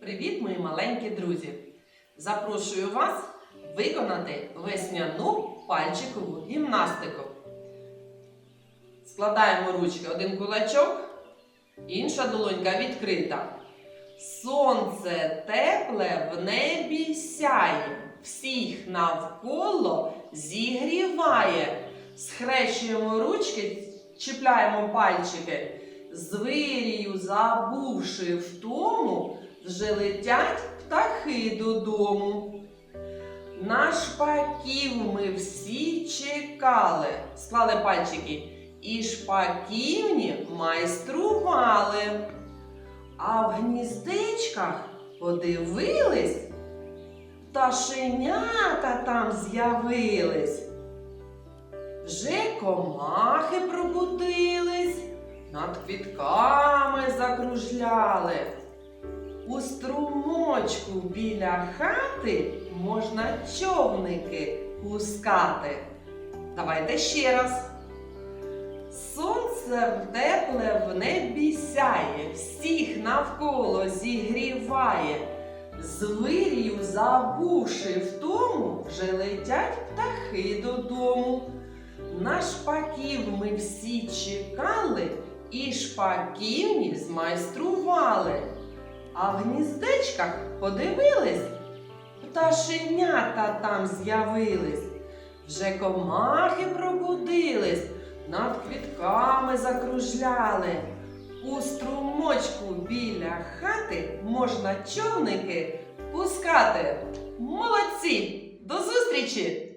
привіт, мої маленькі друзі! Запрошую вас виконати весняну пальчикову гімнастику. Складаємо ручки один кулачок, інша долонька відкрита. Сонце тепле в небі сяє, всіх навколо зігріває. Схрещуємо ручки, чіпляємо пальчики. З вирію, забувши втому, вже летять птахи додому. На шпаків ми всі чекали, склали пальчики, і шпаківні майстрували. А в гніздечках подивились, пташенята там з'явились. Вже комахи пробудились, над квітками закружляли. У струмочку біля хати можна човники пускати. Давайте ще раз. Сонце тепле в небі сяє, всіх навколо зігріває. З вирію забувши втому, вже летять птахи додому. На шпаків ми всі чекали і шпаківні змайстрували. А в гніздечках подивились, пташенята там з'явились. Вже комахи пробудились, над квітками закружляли. У струмочку біля хати можна човники пускати. Молодці! До зустрічі!